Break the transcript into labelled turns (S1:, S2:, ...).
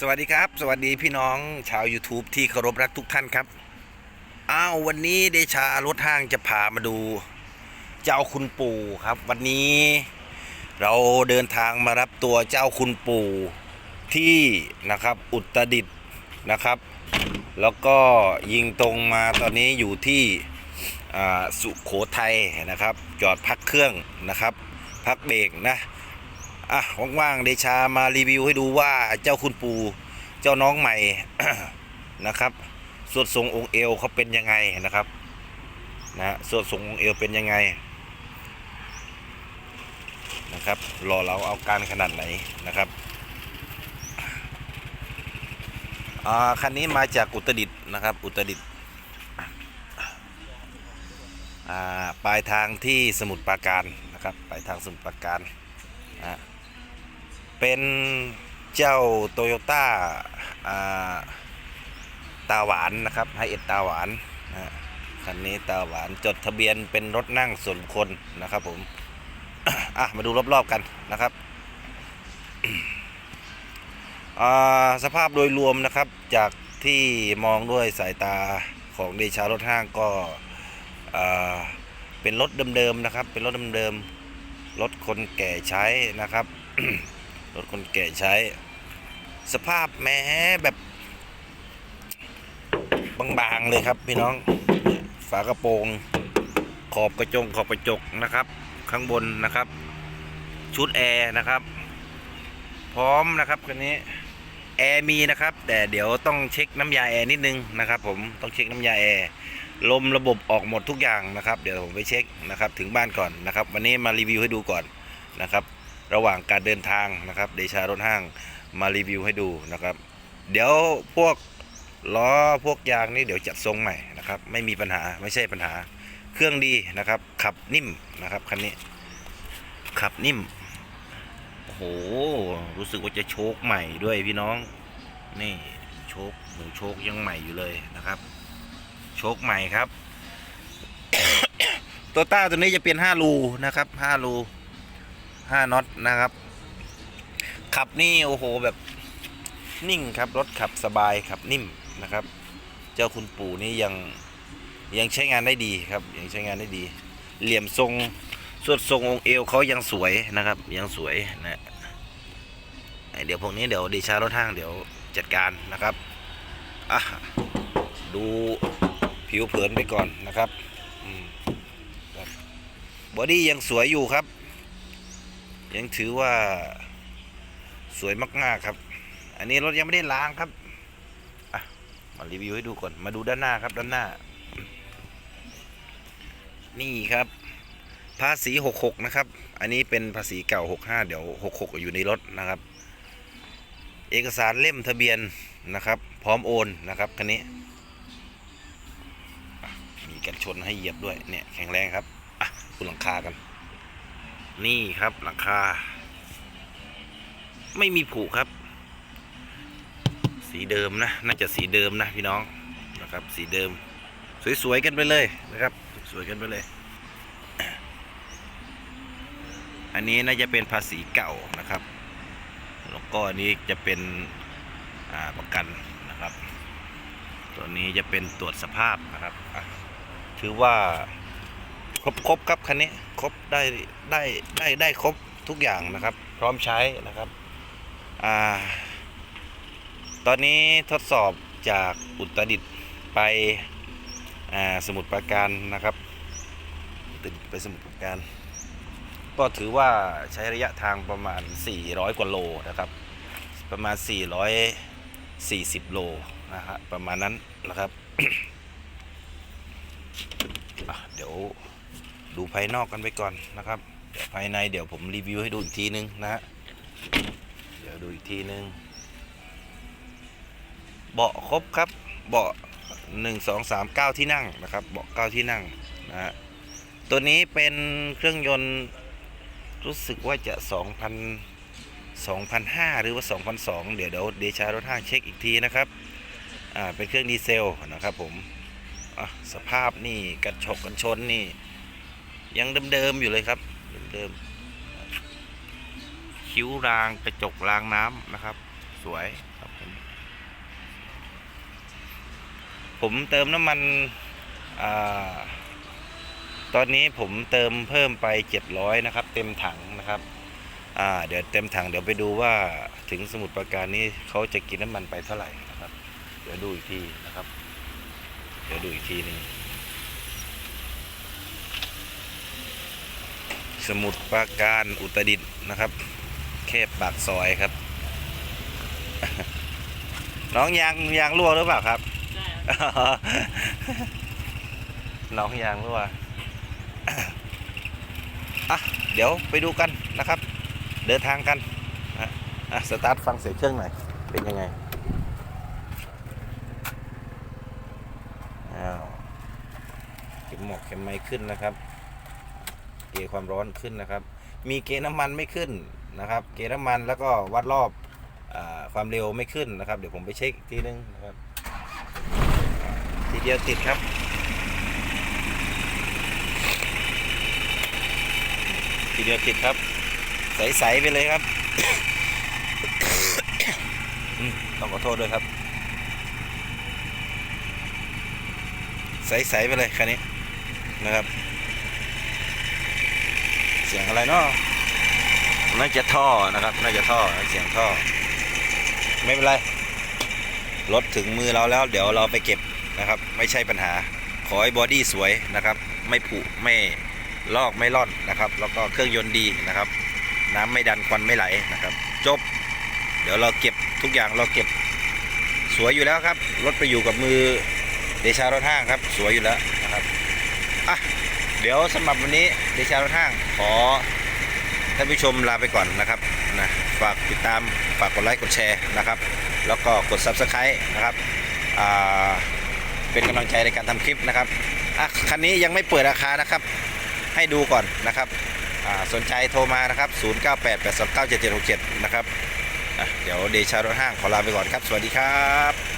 S1: สวัสดีครับ สวัสดีพี่น้องชาว YouTube ที่เคารพรักทุกท่านครับ อ้าววันนี้เดชารถห้างจะพามาดูเจ้าคุณปู่ครับ วันนี้เราเดินทางมารับตัวเจ้าคุณปู่ที่นะครับอุตรดิตถ์นะครับ แล้วก็ยิงตรงมาตอนนี้อยู่ที่สุโขทัยนะครับ จอดพักเครื่องนะครับ พักเบรกนะ อะว่างๆเดชามารีวิวให้ดูว่าเจ้าคุณปู่เจ้าน้องใหม่นะครับสวดทรงองค์เอวเขาเป็นยังไงนะครับนะสวดทรงองค์เอวเป็นยังไงนะครับรอเราเอาการขนาดไหนนะครับอ่าคันนี้มาจากอุตรดิตนะครับ อุตรดิตอ่าปลายทางที่สมุทรปราการนะครับปลายทางสมุทรปราการนะ เป็นเจ้าโตโยต้าตาหวานนะครับไฮเอ็ดตาหวานนะฮะคันนี้ตาหวานจดทะเบียนเป็นรถนั่งส่วนบุคคนนะครับผมอะมาดูรอบๆกันนะครับอ่าสภาพโดยรวมนะครับจากที่มองด้วยสายตาของเดชารถห้างก็อ่าเป็นรถเดิมๆนะครับ เป็นรถเดิมๆรถคนแก่ใช้นะครับ รถคนแก่ใช้ สภาพแม้แบบ บางๆเลยครับพี่น้อง ฝากระโปรง ขอบกระจงขอบกระจกนะครับ ข้างบนนะครับ ชุดแอร์นะครับ พร้อมนะครับคันนี้แอร์มีนะครับ แต่เดี๋ยวต้องเช็คน้ำยาแอร์นิดนึงนะครับ ผมต้องเช็คน้ำยาแอร์ลมระบบออกหมดทุกอย่างนะครับ เดี๋ยวผมไปเช็คนะครับ ถึงบ้านก่อนนะครับ วันนี้มารีวิวให้ดูก่อนนะครับ ระหว่างการเดินทางนะครับ เดชารถห้างมารีวิวให้ดูนะครับ เดี๋ยวพวกล้อพวกยางนี่เดี๋ยวจัดทรงใหม่นะครับ ไม่มีปัญหาไม่ใช่ปัญหา เครื่องดีนะครับ ขับนิ่มนะครับคันนี้ ขับนิ่มโอ้โหรู้สึกว่าจะโชคใหม่ด้วยพี่น้อง นี่โชคหนูโชคยังใหม่อยู่เลยนะครับ โชคใหม่ครับตัวต้าตัวนี้จะเป็น5รูนะครับ5รู ห้าน็อตนะครับ ขับนี่โอ้โหแบบนิ่งครับ รถขับสบายขับนิ่มนะครับ เจ้าคุณปู่นี่ยังยังใช้งานได้ดีครับ ยังใช้งานได้ดี เหลี่ยมทรงสวดทรงองค์เอวเขายังสวยนะครับ ยังสวยนะเดี๋ยวพวกนี้เดี๋ยวดีชารถห้างเดี๋ยวจัดการนะครับอะดูผิวเผินไปก่อนนะครับบอดี้ยังสวยอยู่ครับ ยังถือว่าสวยมากๆครับ อันนี้รถยังไม่ได้ล้างครับมารีวิวให้ดูก่อน มาดูด้านหน้าครับด้านหน้า นี่ครับ ภาษี 66 นะครับ อันนี้เป็นภาษีเก่า 65 เดี๋ยว 66 อยู่ในรถนะครับ เอกสารเล่มทะเบียนนะครับ พร้อมโอนนะครับคันนี้ มีกันชนให้เหยียบด้วย เนี่ยแข็งแรงครับ อะดูหลังคากัน นี่ครับหลังคา ไม่มีผูกครับ สีเดิมนะ น่าจะสีเดิมนะพี่น้องนะครับ สีเดิม สวยๆกันไปเลยนะครับ สวยกันไปเลย อันนี้น่าจะเป็นภาษีเก่านะครับ แล้วก็อันนี้จะเป็นประกันนะครับ ตัวนี้จะเป็นตรวจสภาพนะครับ ถือว่า ครบครบครับคันนี้ครบได้ได้ได้ได้ครบทุกอย่างนะครับ พร้อมใช้นะครับอ่าตอนนี้ทดสอบจากอุตรดิตถ์ไปอ่าสมุทรปราการนะครับอุตรดิตถ์ไปสมุทรปราการ ก็ถือว่าใช้ระยะทางประมาณ 400 กว่าโลนะครับ ประมาณ 440 โลนะฮะประมาณนั้นนะครับเดี๋ยว ดูภายนอกกันไปก่อนนะครับเดี๋ยวภายในเดี๋ยวผมรีวิวให้ดูอีกทีนึงนะฮะเดี๋ยวดูอีกทีนึงเบาะครบครับเบาะหนึ่งสองสามเก้าที่นั่งนะครับเบาะเก้าที่นั่งนะฮะตัวนี้เป็นเครื่องยนต์รู้สึกว่าจะสองพันสองพันห้าหรือว่าสองพันสองเดี๋ยวเดี๋ยวเดชารถห้างเช็คอีกทีนะครับอ่าเป็นเครื่องดีเซลนะครับผมอะสภาพนี่กันชกกันชนนี่ ยังเดิมๆอยู่เลยครับเดิมๆคิ้วรางกระจกรางน้ำนะครับ สวยครับผมเติมน้ำมันอตอนนี้ผมเติมเพิ่มไปเจ็ดร้อยนะครับ เต็มถังนะครับเดี๋ยวเต็มถังเดี๋ยวไปดูว่าถึงสมุดประการนี้เขาจะกินน้ำมันไปเท่าไหร่นะครับ เดี๋ยวดูอีกทีนะครับ เดี๋ยวดูอีกทีหนึง สมุดปราการอุตรดิตถ์นะครับแค่ปากซอยครับ น้องยางยางรั่วหรือเปล่าครับน้องยางรั่วอะเดี๋ยวไปดูกันนะครับ เดินทางกันอะสตาร์ทฟังเสียงเครื่องหน่อยเป็นยังไงอ้าวเข็มหมอกเข็มไม้ขึ้นนะครับ กณฑ์ความร้อนขึ้นนะครับ มีเกณฑ์น้ำมันไม่ขึ้นนะครับ เกณฑ์น้ำมันแล้วก็วัดรอบอความเร็วไม่ขึ้นนะครับ เดี๋ยวผมไปเช็คอีกทีนึงนะครับ ทีเดียวติดครับทีเดียวติดครับ ใสๆไปเลยครับต้องขอโทษด้วยครับ ใสๆไปเลยคันนี้นะครับ เสียงอะไรเนาะน่าจะท่อนะครับน่าจะท่อเสียงท่อ ไม่เป็นไรรถถึงมือเราแล้ว เดี๋ยวเราไปเก็บนะครับ ไม่ใช่ปัญหา ขอให้บอดี้สวยนะครับ ไม่ผุไม่ลอกไม่ร่อนนะครับ แล้วก็เครื่องยนต์ดีนะครับ น้ำไม่ดันควันไม่ไหลนะครับ จบ เดี๋ยวเราเก็บทุกอย่างเราเก็บสวยอยู่แล้วครับรถไปอยู่กับมือเดชารถห้างครับ สวยอยู่แล้วนะครับอะ ดี๋ยวสำหรับวันนี้เดชารถห้างขอท่านผู้ชมลาไปก่อนนะครับนะฝากติดตามฝากกดไลค์กดแชร์นะครับ แล้วก็กด subscribe นะครับเป็นกำลังใจในการทำคลิปนะครับคันนี้ยังไม่เปิดราคานะครับ ให้ดูก่อนนะครับสนใจโทรมานะครับ 0988297767 นะครับ เดี๋ยวเดชารถห้างขอลาไปก่อนครับ สวัสดีครับ